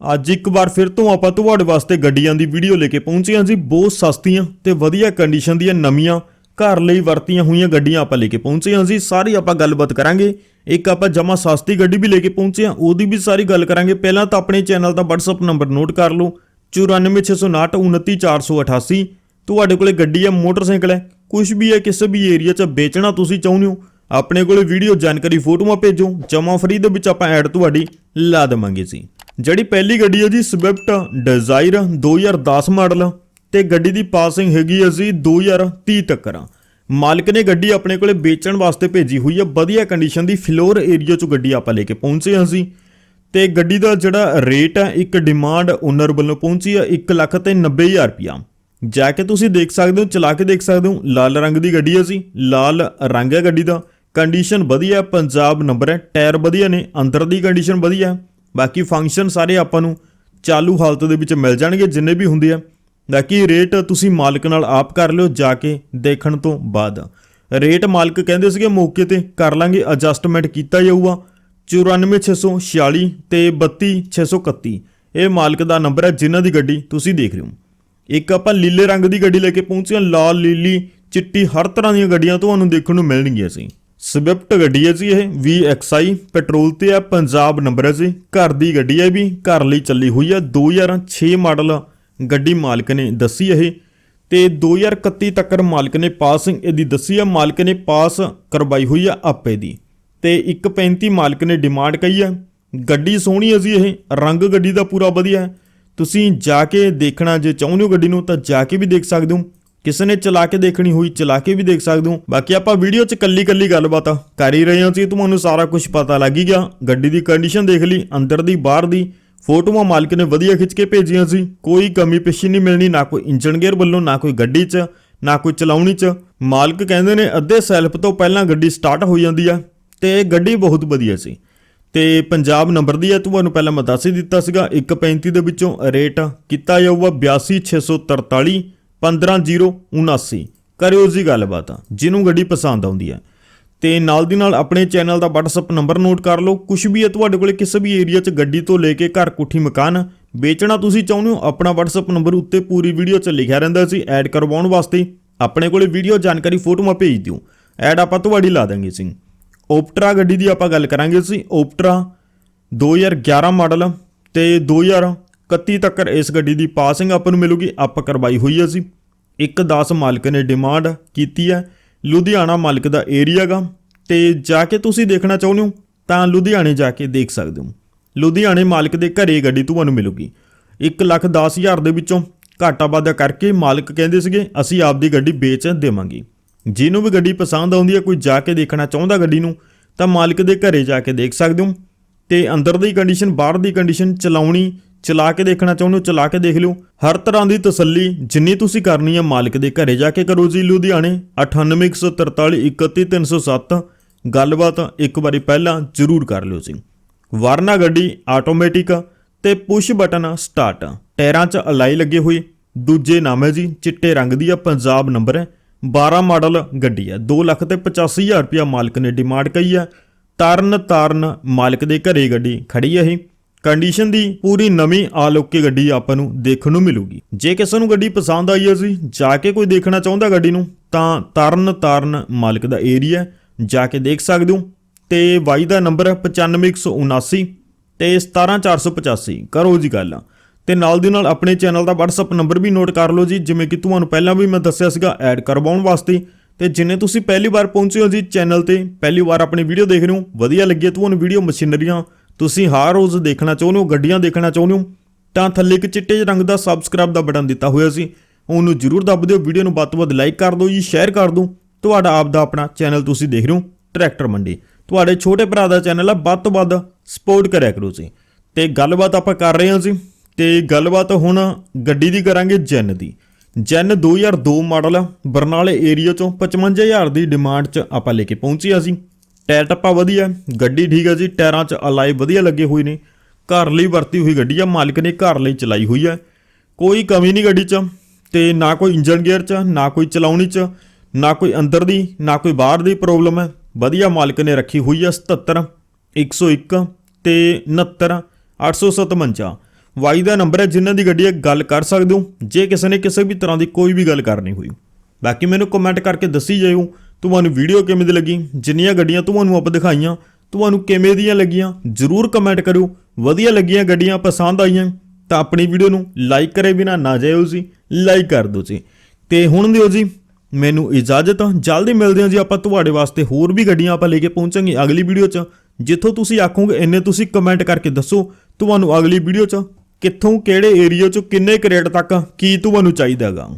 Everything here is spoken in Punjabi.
ਅੱਜ ਇੱਕ ਵਾਰ ਫਿਰ ਤੋਂ ਆਪਾਂ ਤੁਹਾਡੇ ਵਾਸਤੇ ਗੱਡੀਆਂ ਦੀ ਵੀਡੀਓ ਲੈ ਕੇ ਪਹੁੰਚੇ ਹਾਂ ਜੀ। ਬਹੁਤ ਸਸਤੀਆਂ ਤੇ ਵਧੀਆ ਕੰਡੀਸ਼ਨ ਦੀਆਂ ਨਵੀਆਂ ਘਰ ਲਈ ਵਰਤੀਆਂ ਹੋਈਆਂ ਗੱਡੀਆਂ ਆਪਾਂ ਲੈ ਕੇ ਪਹੁੰਚੇ ਹਾਂ ਜੀ। ਸਾਰੀ ਆਪਾਂ ਗੱਲਬਾਤ ਕਰਾਂਗੇ। ਇੱਕ ਆਪਾਂ ਜਮਾ ਸਸਤੀ ਗੱਡੀ ਵੀ ਲੈ ਕੇ ਪਹੁੰਚੇ ਹਾਂ, ਉਹਦੀ ਵੀ ਸਾਰੀ ਗੱਲ ਕਰਾਂਗੇ। ਪਹਿਲਾਂ ਤਾਂ ਆਪਣੇ ਚੈਨਲ ਦਾ WhatsApp ਨੰਬਰ ਨੋਟ ਕਰ ਲਓ। 9469299488 ਤੁਹਾਡੇ ਕੋਲੇ ਗੱਡੀ ਹੈ, ਮੋਟਰਸਾਈਕਲ ਹੈ ਕੁਝ ਵੀ ਹੈ, ਕਿਸੇ ਵੀ ਏਰੀਆ 'ਚ ਵੇਚਣਾ ਤੁਸੀਂ ਚਾਹੁੰਦੇ ਹੋ, ਆਪਣੇ ਕੋਲੇ ਵੀਡੀਓ ਜਾਣਕਾਰੀ ਫੋਟੋਆਂ ਭੇਜੋ। ਜਮਾ ਫਰੀ ਦੇ ਵਿੱਚ ਆਪਾਂ ਐਡ ਤੁਹਾਡੀ ਲਾ ਦੇਵਾਂਗੇ ਜੀ। ਜਿਹੜੀ ਪਹਿਲੀ ਗੱਡੀ ਹੈ ਜੀ ਸਵਿਫਟ ਡਿਜ਼ਾਇਰ 2010 ਮਾਡਲ ਤੇ ਗੱਡੀ ਦੀ ਪਾਸਿੰਗ ਹੈਗੀ ਹੈ ਜੀ 2030 ਤੱਕ। ਮਾਲਕ ਨੇ ਗੱਡੀ ਆਪਣੇ ਕੋਲੇ ਵੇਚਣ ਵਾਸਤੇ ਭੇਜੀ ਹੋਈ ਹੈ। ਵਧੀਆ ਕੰਡੀਸ਼ਨ ਦੀ ਫਲੋਰ ਏਰੀਆ 'ਚੋਂ ਗੱਡੀ ਆਪਾਂ ਲੈ ਕੇ ਪਹੁੰਚੇ ਹਾਂ ਜੀ। ਤੇ ਗੱਡੀ ਦਾ ਜਿਹੜਾ ਰੇਟ ਹੈ, ਇੱਕ ਡਿਮਾਂਡ ਓਨਰ ਵੱਲੋਂ ਪਹੁੰਚੀ ਹੈ 1 ਲੱਖ ਤੇ 90000 ਰੁਪਇਆ। ਜਾ ਕੇ ਤੁਸੀਂ ਦੇਖ ਸਕਦੇ ਹੋ, ਚਲਾ ਕੇ ਦੇਖ ਸਕਦੇ ਹੋ, ਲਾਲ ਰੰਗ ਦੀ ਗੱਡੀ ਹੈ ਜੀ, ਲਾਲ ਰੰਗ ਹੈ ਗੱਡੀ ਦਾ। ਕੰਡੀਸ਼ਨ ਵਧੀਆ ਪੰਜਾਬ ਨੰਬਰ ਹੈ ਟਾਇਰ ਵਧੀਆ ਨੇ, ਅੰਦਰ ਦੀ ਕੰਡੀਸ਼ਨ ਵਧੀਆ ਬਾਕੀ ਫੰਕਸ਼ਨ ਸਾਰੇ ਆਪਾਂ ਨੂੰ ਚਾਲੂ ਹਾਲਤ ਦੇ ਵਿੱਚ ਮਿਲ ਜਾਣਗੇ, ਜਿੰਨੇ ਵੀ ਹੁੰਦੇ ਆ। ਬਾਕੀ ਰੇਟ ਤੁਸੀਂ ਮਾਲਕ ਨਾਲ ਆਪ ਕਰ ਲਿਓ, ਜਾ ਕੇ ਦੇਖਣ ਤੋਂ ਬਾਅਦ। ਰੇਟ ਮਾਲਕ ਕਹਿੰਦੇ ਸੀਗੇ, ਮੌਕੇ ਤੇ ਕਰ ਲਾਂਗੇ ਐਡਜਸਟਮੈਂਟ ਕੀਤਾ ਜਾਊਗਾ। 94646 ਤੇ 32631 ਇਹ ਮਾਲਕ ਦਾ ਨੰਬਰ ਹੈ, ਜਿਨ੍ਹਾਂ ਦੀ ਗੱਡੀ ਤੁਸੀਂ ਦੇਖ ਰਹੇ ਹੋ। ਇੱਕ ਆਪਾਂ ਲੀਲੇ ਰੰਗ ਦੀ ਗੱਡੀ ਲੈ ਕੇ ਪਹੁੰਚੇ ਹਾਂ, ਲਾਲ ਲੀਲੀ ਚਿੱਟੀ ਹਰ ਤਰ੍ਹਾਂ ਦੀਆਂ ਗੱਡੀਆਂ ਤੁਹਾਨੂੰ ਦੇਖਣ ਨੂੰ ਮਿਲਣਗੀਆਂ ਸੀ ਸਵਿਫਟ ਗੱਡੀ ਹੈ ਜੀ ਇਹ VXI ਪੈਟਰੋਲ ਤੇ ਆ, ਪੰਜਾਬ ਨੰਬਰ ਹੈ ਜੀ। ਘਰ ਦੀ ਗੱਡੀ ਹੈ ਵੀ, ਘਰ ਲਈ ਚੱਲੀ ਹੋਈ ਹੈ 2006 ਮਾਡਲ ਗੱਡੀ ਮਾਲਕ ਨੇ ਦੱਸੀ ਇਹ। ਤੇ 2031 ਤੱਕ ਮਾਲਕ ਨੇ ਪਾਸਿੰਗ ਇਹਦੀ ਦੱਸੀ ਹੈ ਮਾਲਕ ਨੇ ਪਾਸ ਕਰਵਾਈ ਹੋਈ ਹੈ ਆਪੇ ਦੀ। ਤੇ 135 ਮਾਲਕ ਨੇ ਡਿਮਾਂਡ ਕਹੀ ਹੈ ਗੱਡੀ ਸੋਹਣੀ ਹੈ ਜੀ ਇਹ, ਰੰਗ ਗੱਡੀ ਦਾ ਪੂਰਾ ਵਧੀਆ ਹੈ। ਤੁਸੀਂ ਜਾ ਕੇ ਦੇਖਣਾ, ਜੇ ਚਾਹੁੰਦੇ ਹੋ ਗੱਡੀ ਨੂੰ, ਤਾਂ ਜਾ ਕੇ ਵੀ ਦੇਖ ਸਕਦੇ ਹੋ। ਕਿਸੇ ਨੇ ਚਲਾ ਕੇ ਦੇਖਣੀ ਹੋਈ, ਚਲਾ ਕੇ ਵੀ ਦੇਖ ਸਕਦੇ ਹੋ। ਬਾਕੀ ਆਪਾਂ ਵੀਡੀਓ 'ਚ ਕੱਲੀ ਕੱਲੀ ਗੱਲਬਾਤ ਕਰ ਹੀ ਰਹੇ ਹਾਂ ਜੀ, ਤੁਹਾਨੂੰ ਸਾਰਾ ਕੁਝ ਪਤਾ ਲੱਗ ਹੀ ਗਿਆ। ਗੱਡੀ ਦੀ ਕੰਡੀਸ਼ਨ ਦੇਖ ਲਈ, ਅੰਦਰ ਦੀ, ਬਾਹਰ ਦੀ। ਫੋਟੋਆਂ ਮਾਲਕ ਨੇ ਵਧੀਆ ਖਿੱਚ ਕੇ ਭੇਜੀਆਂ ਸੀ। ਕੋਈ ਕਮੀ ਪੇਸ਼ੀ ਨਹੀਂ ਮਿਲਣੀ, ਨਾ ਕੋਈ ਇੰਜਨ ਗੇਅਰ ਵੱਲੋਂ, ਨਾ ਕੋਈ ਗੱਡੀ 'ਚ, ਨਾ ਕੋਈ ਚਲਾਉਣੀ 'ਚ। ਮਾਲਕ ਕਹਿੰਦੇ ਨੇ ਅੱਧੇ ਸੈਲਫ ਤੋਂ ਪਹਿਲਾਂ ਗੱਡੀ ਸਟਾਰਟ ਹੋ ਜਾਂਦੀ ਆ। ਤੇ ਗੱਡੀ ਬਹੁਤ ਵਧੀਆ ਸੀ। ਤੇ ਪੰਜਾਬ ਨੰਬਰ ਦੀ ਹੈ ਤੁਹਾਨੂੰ ਪਹਿਲਾਂ ਮੈਂ ਦੱਸ ਹੀ ਦਿੱਤਾ ਸੀਗਾ 135 ਦੇ ਵਿੱਚੋਂ ਰੇਟ ਕੀਤਾ ਜਾਊਗਾ 82643 15079 ਕਰਿਓ ਜੀ ਗੱਲਬਾਤ। ਜਿਹਨੂੰ ਗੱਡੀ ਪਸੰਦ ਆਉਂਦੀ ਹੈ। ਤੇ ਨਾਲ ਦੀ ਨਾਲ ਆਪਣੇ ਚੈਨਲ ਦਾ WhatsApp ਨੰਬਰ ਨੋਟ ਕਰ ਲਓ। ਕੁਝ ਵੀ ਹੈ ਤੁਹਾਡੇ ਕੋਲੇ ਕਿਸੇ ਵੀ ਏਰੀਆ 'ਚ ਗੱਡੀ ਤੋਂ ਲੈ ਕੇ ਘਰ ਕੋਠੀ ਮਕਾਨ, ਵੇਚਣਾ ਤੁਸੀਂ ਚਾਹੁੰਦੇ ਹੋ, ਆਪਣਾ WhatsApp ਨੰਬਰ ਉੱਤੇ ਪੂਰੀ ਵੀਡੀਓ 'ਚ ਲਿਖਿਆ ਰਹਿੰਦਾ ਸੀ। ਐਡ ਕਰਵਾਉਣ ਵਾਸਤੇ ਆਪਣੇ ਕੋਲੇ ਵੀਡੀਓ ਜਾਣਕਾਰੀ ਫੋਟੋਆਂ ਭੇਜ ਦਿਓ। ਐਡ ਆਪਾਂ ਤੁਹਾਡੀ ਲਾ ਦਾਂਗੇ ਸੀ ਓਪਟਰਾ ਗੱਡੀ ਦੀ ਆਪਾਂ ਗੱਲ ਕਰਾਂਗੇ ਸੀ ਓਪਟਰਾ 2011 ਮਾਡਲ ਤੇ 2031 ਤੱਕ ਇਸ ਗੱਡੀ ਦੀ ਪਾਸਿੰਗ ਆਪਾਂ ਨੂੰ ਮਿਲੂਗੀ, ਆਪ ਕਰਵਾਈ ਹੋਈ ਹੈ ਜੀ। ਇੱਕ 10 ਮਾਲਕ ਨੇ ਡਿਮਾਂਡ ਕੀਤੀ ਹੈ ਲੁਧਿਆਣਾ ਮਾਲਕ ਦਾ ਏਰੀਆ ਗਾ। ਤੇ ਜਾ ਕੇ ਤੁਸੀਂ ਦੇਖਣਾ ਚਾਹੁੰਦੇ ਹੋ, ਤਾਂ ਲੁਧਿਆਣੇ ਜਾ ਕੇ ਦੇਖ ਸਕਦੇ ਹੋ। ਲੁਧਿਆਣੇ ਮਾਲਕ ਦੇ ਘਰੇ ਗੱਡੀ ਤੁਹਾਨੂੰ ਮਿਲੂਗੀ। 1 ਲੱਖ 10 ਹਜ਼ਾਰ ਦੇ ਵਿੱਚੋਂ ਘਾਟਾ ਵਾਧਾ ਕਰਕੇ ਮਾਲਕ ਕਹਿੰਦੇ ਸੀਗੇ, ਅਸੀਂ ਆਪਦੀ ਗੱਡੀ ਵੇਚ ਦੇਵਾਂਗੇ। ਜਿਹਨੂੰ ਵੀ ਗੱਡੀ ਪਸੰਦ ਆਉਂਦੀ ਹੈ ਕੋਈ ਜਾ ਕੇ ਦੇਖਣਾ ਚਾਹੁੰਦਾ ਗੱਡੀ ਨੂੰ, ਤਾਂ ਮਾਲਕ ਦੇ ਘਰੇ ਜਾ ਕੇ ਦੇਖ ਸਕਦੇ ਹੋ। ਤੇ ਅੰਦਰ ਦੀ ਕੰਡੀਸ਼ਨ ਬਾਹਰ ਦੀ ਕੰਡੀਸ਼ਨ ਚਲਾਉਣੀ ਚਲਾ ਕੇ ਦੇਖਣਾ ਚਾਹੁੰਦੇ ਹੋ, ਚਲਾ ਕੇ ਦੇਖ ਲਿਓ। ਹਰ ਤਰ੍ਹਾਂ ਦੀ ਤਸੱਲੀ ਜਿੰਨੀ ਤੁਸੀਂ ਕਰਨੀ ਹੈ, ਮਾਲਕ ਦੇ ਘਰੇ ਜਾ ਕੇ ਕਰੋ ਜੀ ਲੁਧਿਆਣੇ। 9814431307 ਗੱਲਬਾਤ ਇੱਕ ਵਾਰੀ ਪਹਿਲਾਂ ਜ਼ਰੂਰ ਕਰ ਲਿਓ ਜੀ। ਵਰਨਾ ਗੱਡੀ ਆਟੋਮੈਟਿਕ ਤੇ ਪੁਸ਼ ਬਟਨ ਸਟਾਰਟ ਟਾਇਰਾਂ 'ਚ ਅਲਾਈ ਲੱਗੇ ਹੋਏ। ਦੂਜੇ ਨਾਮ ਹੈ ਜੀ, ਚਿੱਟੇ ਰੰਗ ਦੀ ਆ, ਪੰਜਾਬ ਨੰਬਰ ਹੈ। 12 ਮਾਡਲ ਗੱਡੀ ਹੈ। 2 ਲੱਖ ਤੇ 85000 ਰੁਪਇਆ ਮਾਲਕ ਨੇ ਡਿਮਾਂਡ ਕਹੀ ਹੈ। ਤਰਨ ਤਾਰਨ ਮਾਲਕ ਦੇ ਘਰੇ ਗੱਡੀ ਖੜੀ ਹੈ ਇਹ। ਕੰਡੀਸ਼ਨ ਦੀ ਪੂਰੀ ਨਵੀਂ ਆਲੋਕੇ ਗੱਡੀ ਆਪਾਂ ਨੂੰ ਦੇਖਣ ਨੂੰ ਮਿਲੂਗੀ। ਜੇ ਕਿਸੇ ਨੂੰ ਗੱਡੀ ਪਸੰਦ ਆਈ ਹੈ ਜੀ ਜਾ ਕੇ ਕੋਈ ਦੇਖਣਾ ਚਾਹੁੰਦਾ ਗੱਡੀ ਨੂੰ, ਤਾਂ ਤਰਨ ਤਾਰਨ ਮਾਲਕ ਦਾ ਏਰੀਆ ਜਾ ਕੇ ਦੇਖ ਸਕਦੇ ਹੋ। ਤੇ ਵਾਈ ਦਾ ਨੰਬਰ ਹੈ 95179 ਤੇ 17485 ਕਰੋ ਜੀ ਗੱਲ। ਤੇ ਨਾਲ ਦੀ ਨਾਲ ਆਪਣੇ ਚੈਨਲ ਦਾ WhatsApp ਨੰਬਰ ਵੀ ਨੋਟ ਕਰ ਲਓ ਜੀ, ਜਿਵੇਂ ਕਿ ਤੁਹਾਨੂੰ ਪਹਿਲਾਂ ਵੀ ਮੈਂ ਦੱਸਿਆ ਸੀਗਾ ਐਡ ਕਰਵਾਉਣ ਵਾਸਤੇ। ਤੇ ਜਿੰਨੇ ਤੁਸੀਂ ਪਹਿਲੀ ਵਾਰ ਪਹੁੰਚੇ ਹੋ ਜੀ ਚੈਨਲ ਤੇ, ਪਹਿਲੀ ਵਾਰ ਆਪਣੀ ਵੀਡੀਓ ਦੇਖ ਰਹੇ ਹੋ, ਵਧੀਆ ਲੱਗੀ ਤੁਹਾਨੂੰ ਵੀਡੀਓ ਮਸ਼ੀਨਰੀਆਂ ਤੁਸੀਂ ਹਰ ਰੋਜ਼ ਦੇਖਣਾ ਚਾਹੁੰਦੇ ਹੋ ਗੱਡੀਆਂ ਦੇਖਣਾ ਚਾਹੁੰਦੇ ਹੋ ਤਾਂ ਥੱਲੇ ਇੱਕ ਚਿੱਟੇ ਜਿਹੇ ਰੰਗ ਦਾ ਸਬਸਕ੍ਰਾਈਬ ਦਾ ਬਟਨ ਦਿੱਤਾ ਹੋਇਆ ਸੀ। ਉਹਨੂੰ ਜਰੂਰ ਦੱਬ ਦਿਓ ਵੀਡੀਓ ਨੂੰ ਵੱਧ ਤੋਂ ਵੱਧ ਲਾਈਕ ਕਰ ਦਿਓ ਜੀ ਸ਼ੇਅਰ ਕਰ ਦਿਓ। ਤੁਹਾਡਾ ਆਪ ਦਾ ਆਪਣਾ ਚੈਨਲ ਤੁਸੀਂ ਦੇਖ ਰਹੇ ਹੋ ਟਰੈਕਟਰ ਮੰਡੀ ਤੁਹਾਡੇ ਛੋਟੇ ਭਰਾ ਦਾ ਚੈਨਲ ਆ ਵੱਧ ਤੋਂ ਵੱਧ ਸਪੋਰਟ ਕਰਿਆ ਕਰੋ ਜੀ ਤੇ ਗੱਲਬਾਤ ਆਪਾਂ ਕਰ ਰਹੇ ਹਾਂ ਜੀ ਤੇ ਗੱਲਬਾਤ ਹੁਣ ਗੱਡੀ ਦੀ ਕਰਾਂਗੇ ਜੈਨ ਦੀ। ਜੈਨ 2002 ਮਾਡਲ ਆ, ਬਰਨਾਲੇ ਏਰੀਆ ਚੋਂ 55000 ਦੀ ਡਿਮਾਂਡ 'ਚ ਆਪਾਂ ਲੈ ਕੇ ਪਹੁੰਚੀ ਆ ਸੀ ਟਾਇਰ ਟੱਪਾ ਵਧੀਆ, ਗੱਡੀ ਠੀਕ ਹੈ ਜੀ, ਟਾਇਰਾਂ 'ਚ ਅਲਾਈ ਵਧੀਆ ਲੱਗੇ ਹੋਏ ਨੇ। ਘਰ ਲਈ ਵਰਤੀ ਹੋਈ ਗੱਡੀ ਆ, ਮਾਲਕ ਨੇ ਘਰ ਲਈ ਚਲਾਈ ਹੋਈ ਹੈ ਕੋਈ ਕਮੀ ਨਹੀਂ ਗੱਡੀ 'ਚ ਤੇ ਨਾ ਕੋਈ ਇੰਜਨ ਗੇਅਰ 'ਚ, ਨਾ ਕੋਈ ਚਲਾਉਣੀ 'ਚ, ਨਾ ਕੋਈ ਅੰਦਰ ਦੀ, ਨਾ ਕੋਈ ਬਾਹਰ ਦੀ ਪ੍ਰੋਬਲਮ ਹੈ ਵਧੀਆ ਮਾਲਕ ਨੇ ਰੱਖੀ ਹੋਈ ਆ 77 101 ਤੇ 69 857 ਵਾਈ ਦਾ ਨੰਬਰ ਹੈ, ਜਿਨ੍ਹਾਂ ਦੀ ਗੱਡੀ ਹੈ, ਗੱਲ ਕਰ ਸਕਦੇ ਹੋ। ਜੇ ਕਿਸੇ ਨੇ ਕਿਸੇ ਵੀ ਤਰ੍ਹਾਂ ਦੀ ਕੋਈ ਵੀ ਗੱਲ ਕਰਨੀ ਹੋਈ। ਬਾਕੀ ਮੈਨੂੰ ਕਮੈਂਟ ਕਰਕੇ ਦੱਸੀ ਜਾਇਓ। ਤੁਹਾਨੂੰ ਵੀਡੀਓ ਕਿਵੇਂ ਦੀ ਲੱਗੀ? ਜਿੰਨੀਆਂ ਗੱਡੀਆਂ ਤੁਹਾਨੂੰ ਆਪਾਂ ਦਿਖਾਈਆਂ, ਤੁਹਾਨੂੰ ਕਿਵੇਂ ਦੀਆਂ ਲੱਗੀਆਂ? ਜਰੂਰ ਕਮੈਂਟ ਕਰਿਓ। ਵਧੀਆ ਲੱਗੀਆਂ ਗੱਡੀਆਂ, ਪਸੰਦ ਆਈਆਂ, ਤਾਂ ਆਪਣੀ ਵੀਡੀਓ ਨੂੰ ਲਾਈਕ ਕਰੇ ਬਿਨਾ ਨਾ ਜਾਇਓ ਜੀ। ਲਾਈਕ ਕਰ ਦਿਓ ਜੀ। ਤੇ ਹੁਣ ਦਿਓ ਜੀ, ਮੈਨੂੰ ਇਜਾਜ਼ਤ ਜਲਦੀ ਮਿਲਦੇ ਹਾਂ ਜੀ ਆਪਾਂ ਤੁਹਾਡੇ ਵਾਸਤੇ ਹੋਰ ਵੀ ਗੱਡੀਆਂ ਆਪਾਂ ਲੈ ਕੇ ਪਹੁੰਚਾਂਗੇ ਅਗਲੀ ਵੀਡੀਓ 'ਚ। ਜਿੱਥੋਂ ਤੁਸੀਂ ਆਖੋਗੇ, ਇੰਨੇ ਤੁਸੀਂ ਕਮੈਂਟ ਕਰਕੇ ਦੱਸੋ, ਤੁਹਾਨੂੰ ਅਗਲੀ ਵੀਡੀਓ 'ਚ ਕਿੱਥੋਂ, ਕਿਹੜੇ ਏਰੀਆ 'ਚ ਕਿੰਨੇ ਕਰੇਟ ਤੱਕ ਕੀ ਤੁਹਾਨੂੰ ਚਾਹੀਦਾਗਾ